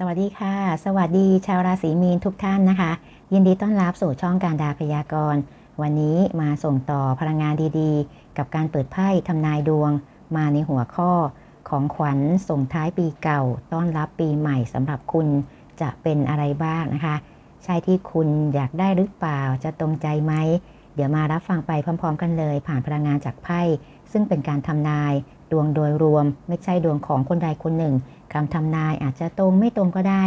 สวัสดีค่ะ สวัสดีชาวราศีมีนทุกท่านนะคะ ยินดีต้อนรับสู่ช่องการดาพยากรณ์ วันนี้มาส่งต่อพลังงานดีๆ กับการเปิดไพ่ทำนายดวง มาในหัวข้อของขวัญส่งท้ายปีเก่า ต้อนรับปีใหม่สำหรับคุณจะเป็นอะไรบ้างนะคะ ใช่ที่คุณอยากได้หรือเปล่าจะตรงใจไหม เดี๋ยวมารับฟังไปพร้อม ๆ กันเลย ผ่านพลังงานจากไพ่ซึ่งเป็นการทำนาย ดวงโดยรวมไม่ใช่ดวงของคนใดคนหนึ่งคำทำนายอาจจะตรงไม่ตรงก็ได้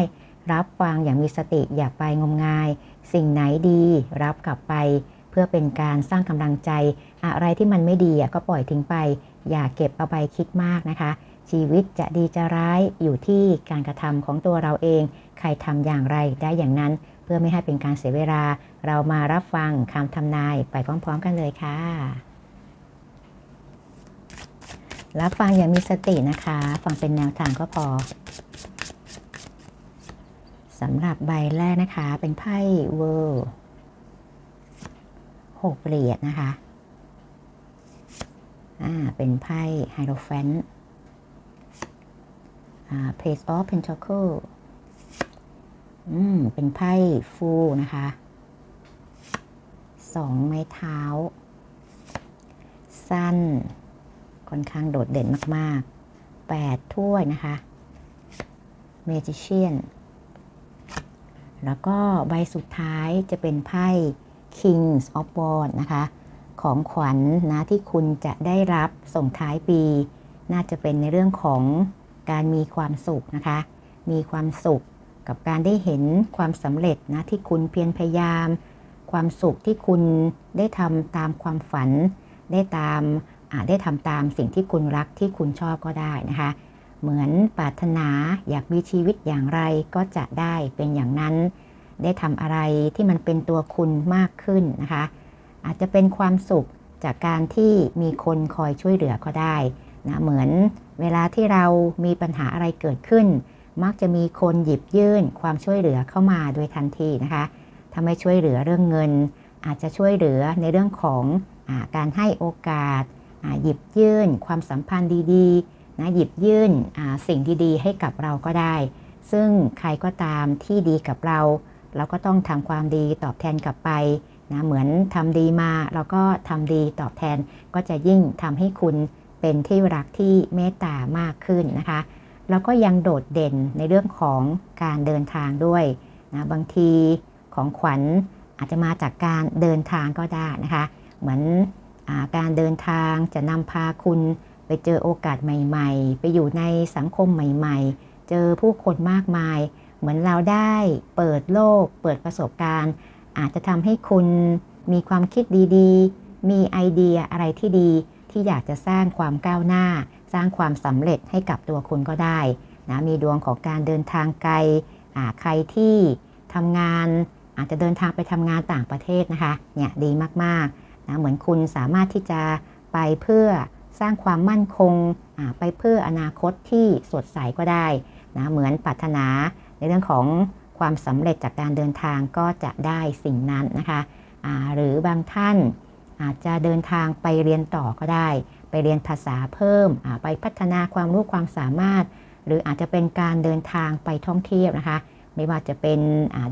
รับฟังอย่างมีสติอย่าไปงมงาย สิ่งไหนดีรับกลับไป เพื่อเป็นการสร้างกำลังใจ อะไรที่มันไม่ดีก็ปล่อยทิ้งไป อย่าเก็บเอาไปคิดมากนะคะ ชีวิตจะดีจะร้ายอยู่ที่การกระทำของตัวเราเอง ใครทำอย่างไรได้อย่างนั้น เพื่อไม่ให้เป็นการเสียเวลา เรามารับฟังคำทำนายไปพร้อม ๆ กันเลยค่ะ รับฟังอย่างมีสตินะคะ ฟังเป็นแนวทางก็พอสำหรับใบแรกนะคะ เป็นไพ่เวิร์หกเหรียญนะคะ อ่า เป็นไพ่ไฮโรแฟนอ่า Page of Pentacle อืม เป็นไพ่ฟูนะคะสองไม้เท้า สั้น ค่อนข้างโดดเด่นมากๆ 8 ถ้วยนะคะ Magician แล้วก็ใบสุดท้ายจะเป็นไพ่ Kings of Wands นะคะ ของขวัญนนะที่คุณจะได้รับส่งท้ายปี น่าจะเป็นในเรื่องของการมีความสุขนะคะ มีความสุขกับการได้เห็นความสำเร็จนะที่คุณเพียรพยายาม ความสุขที่คุณได้ทำตามความฝัน ได้ตาม ได้ทำตามสิ่งที่คุณรักที่คุณชอบก็ได้นะคะ เหมือนปรารถนาอยากมีชีวิตอย่างไรก็จะได้เป็นอย่างนั้น ได้ทำอะไรที่มันเป็นตัวคุณมากขึ้นนะคะ อาจจะเป็นความสุขจากการที่มีคนคอยช่วยเหลือก็ได้นะเหมือนเวลาที่เรามีปัญหาอะไรเกิดขึ้น มักจะมีคนหยิบยื่นความช่วยเหลือเข้ามาโดยทันทีนะคะถ้าไม่ช่วยเหลือเรื่องเงิน อาจจะช่วยเหลือในเรื่องของอการให้โอกาส หยิบยื่นความสัมพันธ์ดีๆนะหยิบยื่นสิ่งดีๆ ให้กับเราก็ได้ ซึ่งใครก็ตามที่ดีกับเรา เราก็ต้องทำความดีตอบแทนกลับไปนะเหมือนทำดีมาเราก็ทำดีตอบแทนก็จะยิ่งทำให้คุณเป็นที่รักที่เมตตามากขึ้นนะคะ แล้วก็ยังโดดเด่นในเรื่องของการเดินทางด้วยนะบางทีของขวัญอาจจะมาจากการเดินทางก็ได้นะคะ เหมือน การเดินทางจะนำพาคุณไปเจอโอกาสใหม่ ๆ ไปอยู่ในสังคมใหม่ ๆ เจอผู้คนมากมาย เหมือนเราได้เปิดโลก เปิดประสบการณ์ อาจจะทำให้คุณมีความคิดดีๆ มีไอเดียอะไรที่ดีที่อยากจะสร้างความก้าวหน้า สร้างความสำเร็จให้กับตัวคุณก็ได้นะมีดวงของการเดินทางไกลใครที่ทำงานอาจจะเดินทางไปทำงานต่างประเทศนะคะเนี่ยดีมากๆ นะเหมือนคุณสามารถที่จะไปเพื่อสร้างความมั่นคงไปเพื่ออนาคตที่สดใสก็ได้นะเหมือนปรารถนาในเรื่องของความสำเร็จจากการเดินทางก็จะได้สิ่งนั้นนะคะหรือบางท่านอาจจะเดินทางไปเรียนต่อก็ได้ ไปเรียนภาษาเพิ่มไปพัฒนาความรู้ความสามารถ หรืออาจจะเป็นการเดินทางไปท่องเที่ยวนะคะ ไม่ว่าจะเป็น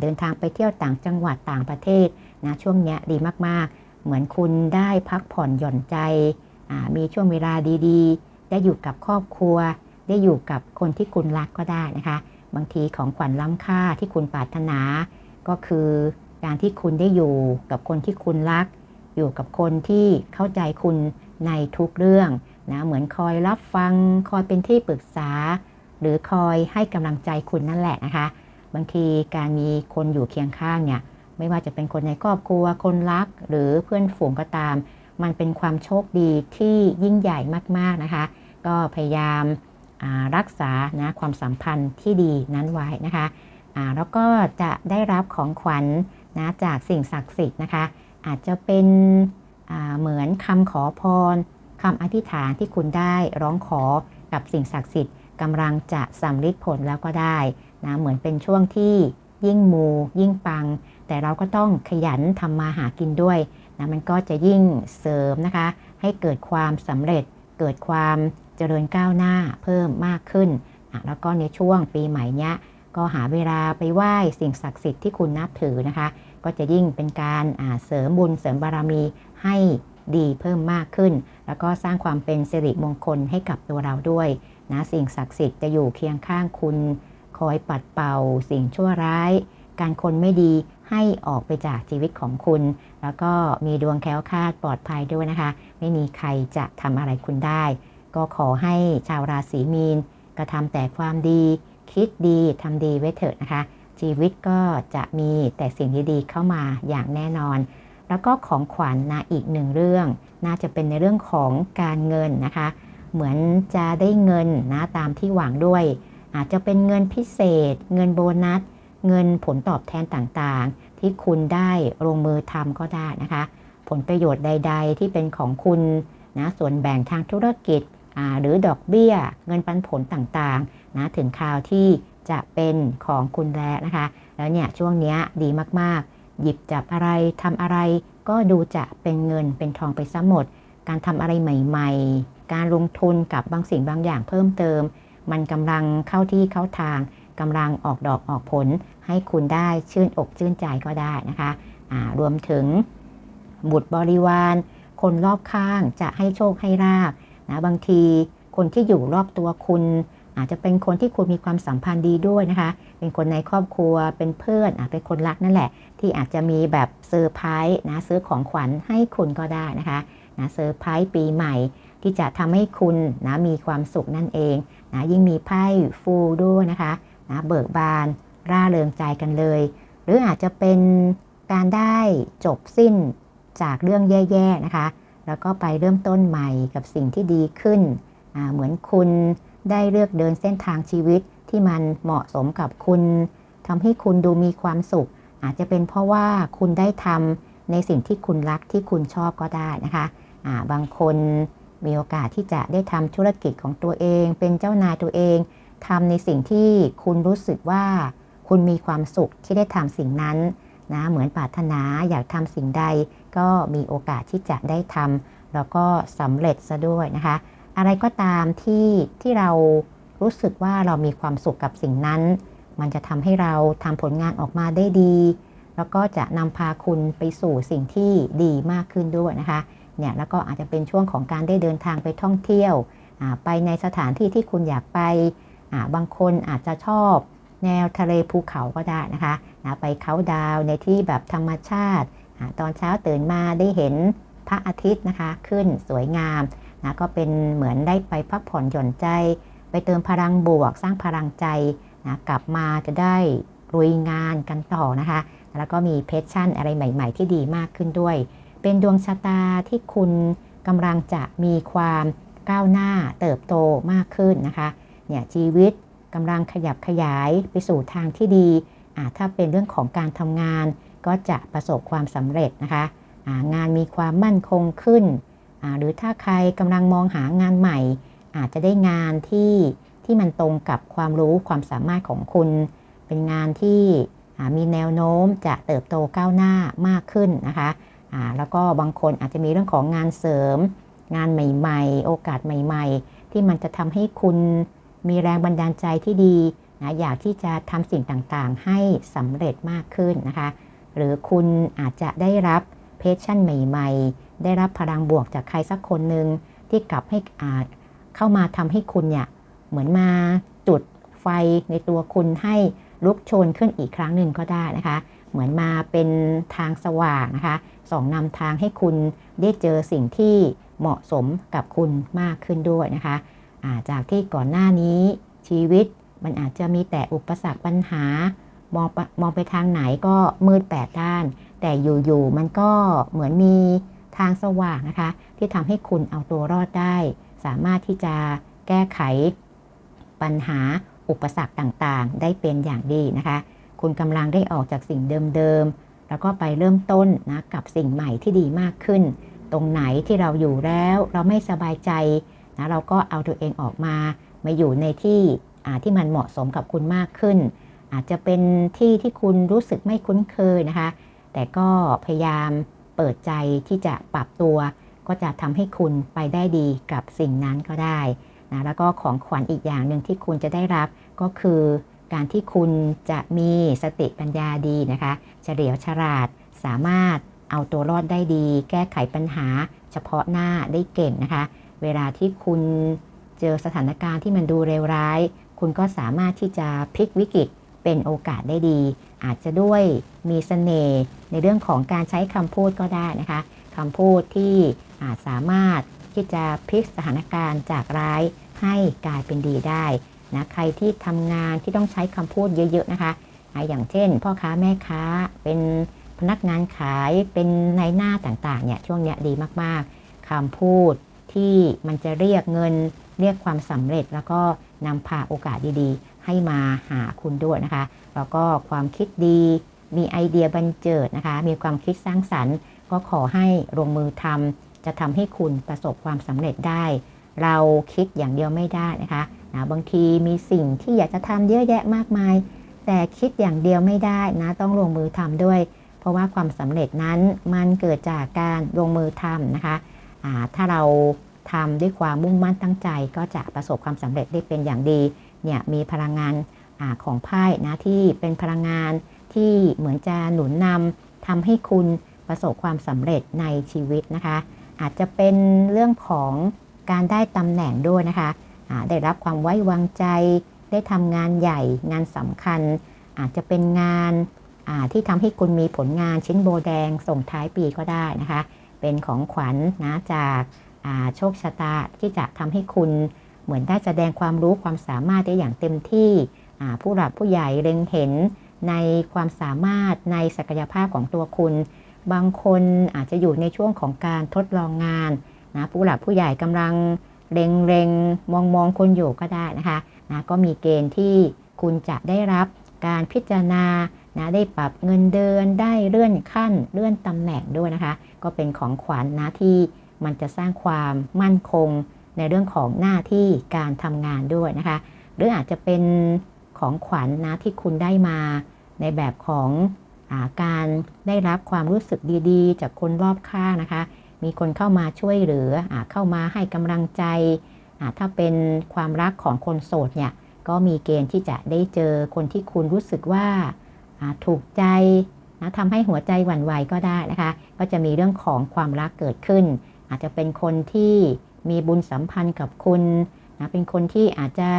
เดินทางไปเที่ยวต่างจังหวัดต่างประเทศนะช่วงนี้ดีมากๆ เหมือนคุณได้พักผ่อนหย่อนใจ มีช่วงเวลาดีๆ ได้อยู่กับครอบครัว ได้อยู่กับคนที่คุณรักก็ได้นะคะ บางทีของขวัญล้ำค่าที่คุณปรารถนา ก็คือการที่คุณได้อยู่กับคนที่คุณรัก อยู่กับคนที่เข้าใจคุณในทุกเรื่องนะเหมือนคอยรับฟัง คอยเป็นที่ปรึกษา หรือคอยให้กำลังใจคุณนั่นแหละนะคะ บางทีการมีคนอยู่เคียงข้างเนี่ย ไม่ว่าจะเป็นคนในครอบครัว คนรัก หรือเพื่อนฝูงก็ตาม มันเป็นความโชคดีที่ยิ่งใหญ่มากๆนะคะ ก็พยายามรักษานะความสัมพันธ์ที่ดีนั้นไว้นะคะแล้วก็จะได้รับของขวัญนะจากสิ่งศักดิ์สิทธิ์นะคะ อาจจะเป็นเหมือนคำขอพรคำอธิษฐานที่คุณได้ร้องขอกับสิ่งศักดิ์สิทธิ์กำลังจะสำลิดผลแล้วก็ได้นะเหมือนเป็นช่วงที่ ยิ่งมู ยิ่งปัง แต่เราก็ต้องขยันทำมาหากินด้วยนะมันก็จะยิ่งเสริมนะคะ ให้เกิดความสำเร็จ เกิดความเจริญก้าวหน้าเพิ่มมากขึ้นแล้วก็ในช่วงปีใหม่เนี้ยก็หาเวลาไปไหว้สิ่งศักดิ์สิทธิ์ที่คุณนับถือนะคะ ก็จะยิ่งเป็นการเสริมบุญเสริมบารมีให้ดีเพิ่มมากขึ้น แล้วก็สร้างความเป็นสิริมงคลให้กับตัวเราด้วยนะสิ่งศักดิ์สิทธิ์จะอยู่เคียงข้างคุณ คอยปัดเป่าสิ่งชั่วร้าย การคนไม่ดีให้ออกไปจากชีวิตของคุณ แล้วก็มีดวงแคล้วคลาดปลอดภัยด้วยนะคะ ไม่มีใครจะทำอะไรคุณได้ ก็ขอให้ชาวราศีมีนกระทำแต่ความดี คิดดีทำดีไว้เถิดนะคะ ชีวิตก็จะมีแต่สิ่งดีๆเข้ามาอย่างแน่นอน แล้วก็ของขวัญนนะอีกหนึ่งเรื่อง น่าจะเป็นในเรื่องของการเงินนะคะ เหมือนจะได้เงินนะตามที่หวังด้วย อาจจะเป็นเงินพิเศษ เงินโบนัส เงินผลตอบแทนต่างๆ ที่คุณได้ลงมือทำก็ได้นะคะ ผลประโยชน์ใด ๆ ที่เป็นของคุณนะส่วนแบ่งทางธุรกิจหรือดอกเบี้ย เงินปันผลต่างๆนะถึงคราวที่จะเป็นของคุณแล้วนะคะ แล้วเนี่ยช่วงนี้ดีมากๆ หยิบจับอะไรทำอะไร ก็ดูจะเป็นเงินเป็นทองไปซะหมด การทำอะไรใหม่ ๆ การลงทุนกับบางสิ่งบางอย่างเพิ่มเติม มันกำลังเข้าที่เข้าทางกำลังออกดอกออกผล ให้คุณได้ชื่นอกชื่นใจก็ได้นะคะรวมถึงบุตรบริวาร คนรอบข้างจะให้โชคให้ลาบนะบางทีคนที่อยู่รอบตัวคุณ อาจจะเป็นคนที่คุณมีความสัมพันธ์ดีด้วยนะคะ เป็นคนในครอบครัวเป็นเพื่อนอเป็นคนรักนั่นแหละ ที่อาจจะมีแบบเซอร์ไพรส์นะซื้อของขวัญให้คุณก็ได้นะคะนะเซอร์ไพรส์ปีใหม่ ที่จะทำให้คุณนะมีความสุขนั่นเองนะยิ่งมีไพ่ฟูด้วยนะคะนะเบิกบาน ร่าเริงใจกันเลย หรืออาจจะเป็นการได้จบสิ้นจากเรื่องแย่ๆนะคะ แล้วก็ไปเริ่มต้นใหม่กับสิ่งที่ดีขึ้น เหมือนคุณได้เลือกเดินเส้นทางชีวิตที่มันเหมาะสมกับคุณทำให้คุณดูมีความสุข อาจจะเป็นเพราะว่าคุณได้ทำในสิ่งที่คุณรักที่คุณชอบก็ได้นะคะะบางคน มีโอกาสที่จะได้ทำธุรกิจของตัวเอง เป็นเจ้านายตัวเองทำในสิ่งที่คุณรู้สึกว่า คุณมีความสุขที่ได้ทำสิ่งนั้นนะเหมือนปรารถนาอยากทำสิ่งใด ก็มีโอกาสที่จะได้ทำแล้วก็สำเร็จซะด้วยนะคะ อะไรก็ตามที่ที่เรารู้สึกว่าเรามีความสุขกับสิ่งนั้น มันจะทำให้เราทำผลงานออกมาได้ดี แล้วก็จะนำพาคุณไปสู่สิ่งที่ดีมากขึ้นด้วยนะคะ เนี่ยแล้วก็อาจจะเป็นช่วงของการได้เดินทางไปท่องเที่ยว ไปในสถานที่ที่คุณอยากไป บางคนอาจจะชอบแนวทะเลภูเขาก็ได้นะคะไปเขาดาวในที่แบบธรรมชาติ ตอนเช้าตื่นมาได้เห็นพระอาทิตย์นะคะ ขึ้นสวยงามนะก็เป็นเหมือนได้ไปพักผ่อนหย่อนใจ ไปเติมพลังบวก สร้างพลังใจนะกลับมาจะได้ลุยงานกันต่อนะคะ แล้วก็มีเพชชั่นอะไรใหม่ ๆ ที่ดีมากขึ้นด้วย เป็นดวงชะตาที่คุณกำลังจะมีความก้าวหน้าเติบโตมากขึ้นนะคะเนี่ยชีวิตกำลังขยับขยายไปสู่ทางที่ดีถ้าเป็นเรื่องของการทำงานก็จะประสบความสำเร็จนะคะงานมีความมั่นคงขึ้น หรือถ้าใครกำลังมองหางานใหม่ อาจจะได้งานที่ที่มันตรงกับความรู้ความสามารถของคุณ เป็นงานที่มีแนวโน้มจะเติบโตก้าวหน้ามากขึ้นนะคะ แล้วก็บางคนอาจจะมีเรื่องของงานเสริม งานใหม่ๆ โอกาสใหม่ๆ ที่มันจะทำให้คุณมีแรงบันดาลใจที่ดีนะอยากที่จะทำสิ่งต่างๆ ให้สำเร็จมากขึ้นนะคะ หรือคุณอาจจะได้รับเพชชั่นใหม่ ๆ ได้รับพลังบวกจากใครสักคนหนึ่งที่กลับให้อาจเข้ามาทำให้คุณเนี่ยเหมือนมาจุดไฟในตัวคุณให้ลุกโชนขึ้นอีกครั้งหนึ่งก็ได้นะคะ เหมือนมาเป็นทางสว่างนะคะส่องนำทางให้คุณได้เจอสิ่งที่เหมาะสมกับคุณมากขึ้นด้วยนะคะาจากที่ก่อนหน้านี้ชีวิตมันอาจจะมีแต่อุปสรรคปัญหามองมองไปทางไหนก็มืดแปดด้าน แต่อยู่ๆมันก็เหมือนมีทางสว่างนะคะ ที่ทำให้คุณเอาตัวรอดได้ สามารถที่จะแก้ไขปัญหาอุปสรรคต่างๆ ได้เป็นอย่างดีนะคะ คุณกำลังได้ออกจากสิ่งเดิมๆ แล้วก็ไปเริ่มต้นนะกับสิ่งใหม่ที่ดีมากขึ้น ตรงไหนที่เราอยู่แล้วเราไม่สบายใจนะเราก็เอาตัวเองออกมา มาอยู่ในที่ที่มันเหมาะสมกับคุณมากขึ้น อาจจะเป็นที่ที่คุณรู้สึกไม่คุ้นเคยนะคะ แต่ก็พยายามเปิดใจที่จะปรับตัว ก็จะทำให้คุณไปได้ดีกับสิ่งนั้นก็ได้นะแล้วก็ของขวัญอีกอย่างหนึ่งที่คุณจะได้รับก็คือ การที่คุณจะมีสติปัญญาดีนะคะ เฉลียวฉลาดสามารถเอาตัวรอดได้ดี แก้ไขปัญหา เฉพาะหน้าได้เก่งนะคะ เวลาที่คุณเจอสถานการณ์ที่มันดูเลวร้าย คุณก็สามารถที่จะพลิกวิกฤตเป็นโอกาสได้ดี อาจจะด้วยมีเสน่ห์ในเรื่องของการใช้คำพูดก็ได้นะคะคำพูดที่อาจสามารถที่จะพลิกสถานการณ์จากร้ายให้กลายเป็นดีได้ นะใครที่ทำงานที่ต้องใช้คำพูดเยอะ ๆ นะคะ อย่างเช่น พ่อค้าแม่ค้าเป็นพนักงานขายเป็นนายหน้าต่างๆเนี่ยช่วงเนี้ยดีมากๆคำพูดที่มันจะเรียกเงินเรียกความสำเร็จ แล้วก็นำพาโอกาสดีๆ ให้มาหาคุณด้วยนะคะ แล้วก็ความคิดดีมีไอเดียบันเจิดนะคะ มีความคิดสร้างสรรค์ ก็ขอให้ลงมือทำจะทำให้คุณประสบความสำเร็จได้ เราคิดอย่างเดียวไม่ได้นะคะ นะบางทีมีสิ่งที่อยากจะทำเยอะแยะมากมาย แต่คิดอย่างเดียวไม่ได้นะต้องลงมือทำด้วย เพราะว่าความสำเร็จนั้นมันเกิดจากการลงมือทำนะคะะถ้าเราทำด้วยความมุ่งมั่นตั้งใจ ก็จะประสบความสำเร็จได้เป็นอย่างดีเนี่ยมีพลังงานอของไพ่นะที่เป็นพลังงานที่เหมือนจะหนุนนำทำให้คุณประสบความสำเร็จในชีวิตนะคะ อาจจะเป็นเรื่องของการได้ตำแหน่งด้วยนะคะะ ได้รับความไว้วางใจ ได้ทำงานใหญ่ งานสำคัญ อาจจะเป็นงานที่ทำให้คุณมีผลงานชิ้นโบแดงส่งท้ายปีก็ได้นะคะ เป็นของขวัญนนะจากโชคชะตาที่จะทำให้คุณเหมือนได้แสดงความรู้ความสามารถได้อย่างเต็มที่ผู้หลักผู้ใหญ่เล็งเห็นในความสามารถในศักยภาพของตัวคุณ บางคนอาจจะอยู่ในช่วงของการทดลองงานนะผู้หลักผู้ใหญ่กำลัง เล็งเล็งมองมองคุณอยู่ก็ได้นะคะนะก็มีเกณฑ์ที่คุณจะได้รับการพิจารณานะได้ปรับเงินเดือนได้เลื่อนขั้นเลื่อนตำแหน่งด้วยนะคะ ก็เป็นของขวัญนนะที่มันจะสร้างความมั่นคงในเรื่องของหน้าที่การทำงานด้วยนะคะ หรืออาจจะเป็นของขวัญนนะที่คุณได้มาในแบบของอาการได้รับความรู้สึกดีๆ จากคนรอบข้างนะคะ มีคนเข้ามาช่วยเหลืออเข้ามาให้กำลังใจ ถ้าเป็นความรักของคนโสดเนี่ยก็มีเกณฑ์ที่จะได้เจอคนที่คุณรู้สึกว่าถูกใจนะทำให้หัวใจหวั่นไหวก็ได้นะคะ ก็จะมีเรื่องของความรักเกิดขึ้น อาจจะเป็นคนที่มีบุญสัมพันธ์กับคุณนะเป็นคนที่อาจจะ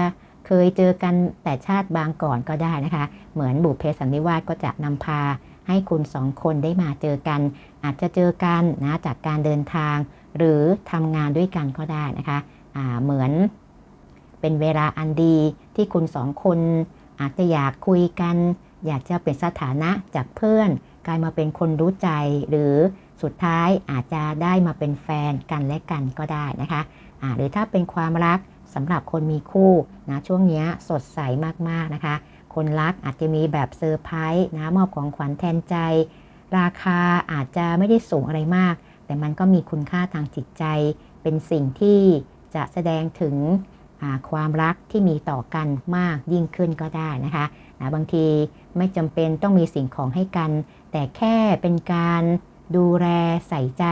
เคยเจอกันแต่ชาติบางก่อนก็ได้นะคะ เหมือนบุพเพสันนิวาสก็จะนำพา ให้คุณสองคนได้มาเจอกัน อาจจะเจอกันนะจากการเดินทาง หรือทำงานด้วยกันก็ได้นะคะะเหมือนเป็นเวลาอันดีที่คุณสองคนอาจจะอยากคุยกัน อยากจะเป็นสถานะจากเพื่อนกลายมาเป็นคนรู้ใจ หรือสุดท้ายอาจจะได้มาเป็นแฟนกันและกันก็ได้นะคะะหรือถ้าเป็นความรักสำหรับคนมีคู่นะช่วงนี้สดใสมากๆนะคะ คนรักอาจจะมีแบบเซอร์ไพรส์นะมอบของขวัญแทนใจ ราคาอาจจะไม่ได้สูงอะไรมาก แต่มันก็มีคุณค่าทางจิตใจ เป็นสิ่งที่จะแสดงถึงความรักที่มีต่อกันมากยิ่งขึ้นก็ได้นะคะนะบางทีไม่จำเป็นต้องมีสิ่งของให้กัน แต่แค่เป็นการดูแลใส่ใจ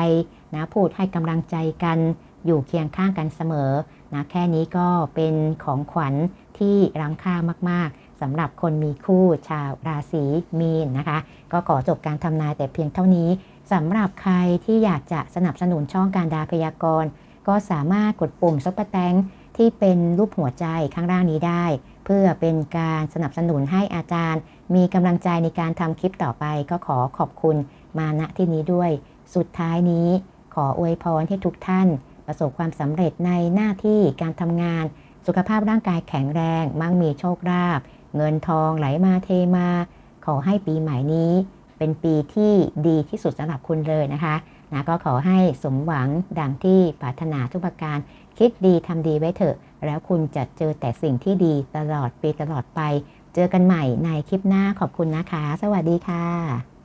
นะพูดให้กำลังใจกัน อยู่เคียงข้างกันเสมอนะแค่นี้ก็เป็นของขวัญที่รังค่ามากๆ สำหรับคนมีคู่ชาวราศีมีนนะคะ ก็ขอจบการทำนายแต่เพียงเท่านี้สำหรับใครที่อยากจะสนับสนุนช่องการดาพยากรณ์ ก็สามารถกดปุ่มซุปเปอร์แตงที่เป็นรูปหัวใจข้างล่างนี้ได้ เพื่อเป็นการสนับสนุนให้อาจารย์ มีกำลังใจในการทำคลิปต่อไป ก็ขอขอบคุณมาณที่นี้ด้วย สุดท้ายนี้ขออวยพรให้ทุกท่าน ประสบความสำเร็จในหน้าที่การทำงาน สุขภาพร่างกายแข็งแรง มั่งมีโชคลาภ เงินทองไหลมาเทมา ขอให้ปีใหม่นี้ เป็นปีที่ดีที่สุดสำหรับคุณเลยนะคะนะก็ขอให้สมหวังดังที่ปรารถนาทุกประการ คิดดีทำดีไว้เถอะ แล้วคุณจะเจอแต่สิ่งที่ดีตลอดปีตลอดไป เจอกันใหม่ในคลิปหน้าขอบคุณนะคะ สวัสดีค่ะ